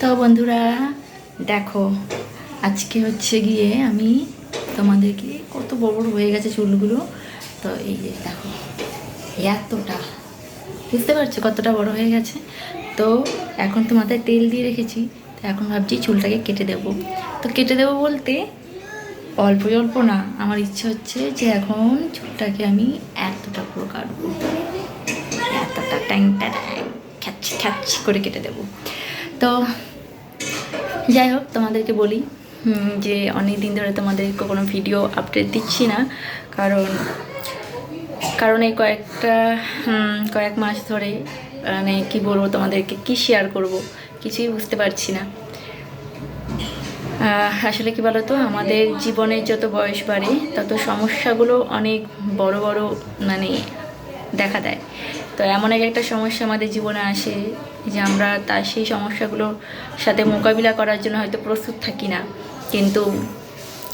তো বন্ধুরা, দেখো, আজকে হচ্ছে গিয়ে আমি তোমাদেরকে কত বড় বড় হয়ে গেছে চুলগুলো। তো এই যে দেখো, এতটা, বুঝতে পারছ কতটা বড় হয়ে গেছে? তো এখন তো মাথায় তেল দিয়ে রেখেছি, তো এখন ভাবছি চুলটাকে কেটে দেবো। তো কেটে দেবো বলতে অল্প অল্প না, আমার ইচ্ছে হচ্ছে যে এখন চুলটাকে আমি এতটা পুরো কাটবো। এতটা ট্যাং ট্যাং খ্যাচি করে কেটে দেবো। তো যাই হোক, তোমাদেরকে বলি যে অনেক দিন ধরে তোমাদেরকে কোনো ভিডিও আপডেট দিচ্ছি না, কারণ কারণ এই কয়েকটা কয়েক মাস ধরে মানে কি বলব তোমাদেরকে, কি শেয়ার করব, কিছুই বুঝতে পারছি না। আসলে কি বলতো, আমাদের জীবনের যত বয়স বাড়ে, তত সমস্যাগুলো অনেক বড় বড় মানে দেখা দেয়। তো এমন এক একটা সমস্যা আমাদের জীবনে আসে যে আমরা তার সেই সমস্যাগুলোর সাথে মোকাবিলা করার জন্য হয়তো প্রস্তুত থাকি না। কিন্তু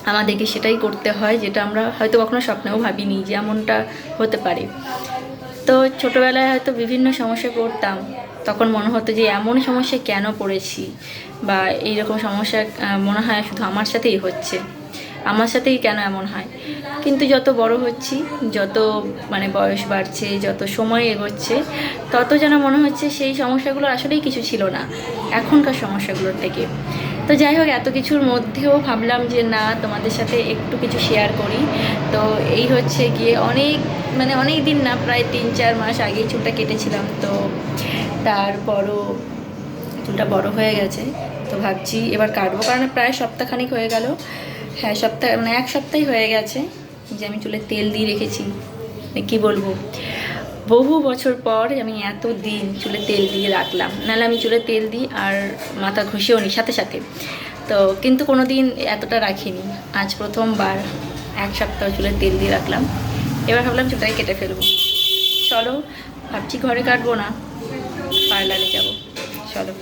আমাদেরকে সেটাই করতে হয় যেটা আমরা হয়তো কখনো স্বপ্নেও ভাবিনি যে এমনটা হতে পারে। তো ছোটোবেলায় হয়তো বিভিন্ন সমস্যায় পড়তাম তখন মনে হতো যে এমন সমস্যায় কেন পড়েছি বা এইরকম সমস্যা মনে হয় শুধু আমার সাথেই হচ্ছে। আমার সাথেই কেন এমন হয়? কিন্তু যত বড় হচ্ছি, যত মানে বয়স বাড়ছে, যত সময় এগোচ্ছে, তত যেন মনে হচ্ছে সেই সমস্যাগুলো আসলেই কিছু ছিল না, এখনকার সমস্যাগুলোর থেকে। তো যাই হোক, এত কিছুর মধ্যেও ভাবলাম যে না, তোমাদের সাথে একটু কিছু শেয়ার করি। তো এই হচ্ছে গিয়ে অনেক মানে অনেক দিন না, প্রায় তিন চার মাস আগেই চুলটা কেটেছিলাম। তো তারপরও চুলটা বড় হয়ে গেছে। তো ভাবছি এবার কাটবো, কারণ প্রায় সপ্তাহখানিক হয়ে গেল। হ্যাঁ সপ্তাহ মানে এক সপ্তাহই হয়ে গেছে যে আমি চুলে তেল দিয়ে রেখেছি। মানে কি বলব? বহু বছর পর আমি এত দিন চুলে তেল দিয়ে রাখলাম। নাহলে আমি চুলে তেল দিই আর মাথা ঘষেও নিই সাথে সাথে। তো কিন্তু কোনো দিন এতটা রাখিনি। আজ প্রথমবার এক সপ্তাহ চুলে তেল দিয়ে রাখলাম। এবার ভাবলাম চুলটাকে কেটে ফেলব। চলো, ভাবছি ঘরে কাটবো না, পার্লারে যাব। চলো।